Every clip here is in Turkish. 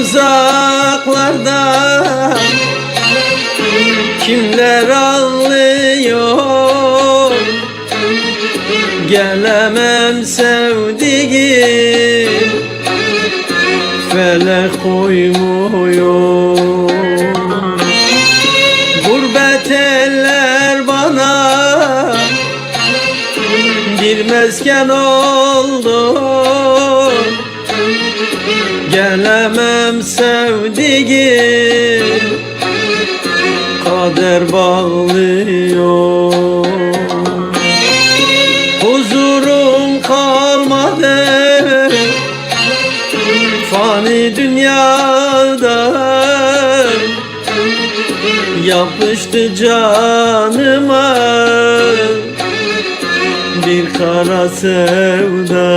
uzaklarda Kimler ağlıyor? Gelemem sevdiğim Felek koymuyor. Gurbet eller bana Bir mesken oldu. Sevdiğim Kader bağlıyor. Huzurum kalmadı Fani dünyada Yapıştı canıma Bir kara sevda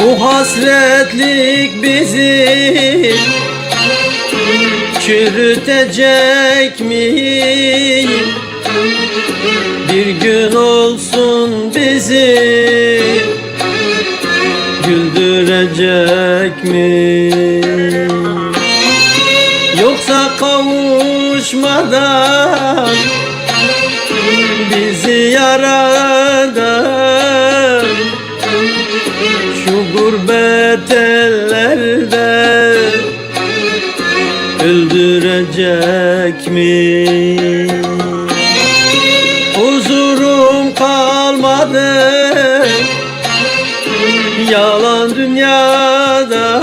Bu hasretlik bizi çürütecek mi? Bir gün olsun bizi güldürecek mi? Kavuşmadan bizi yaradan şu gurbet ellerde öldürecek mi? Huzurum kalmadı yalan dünyada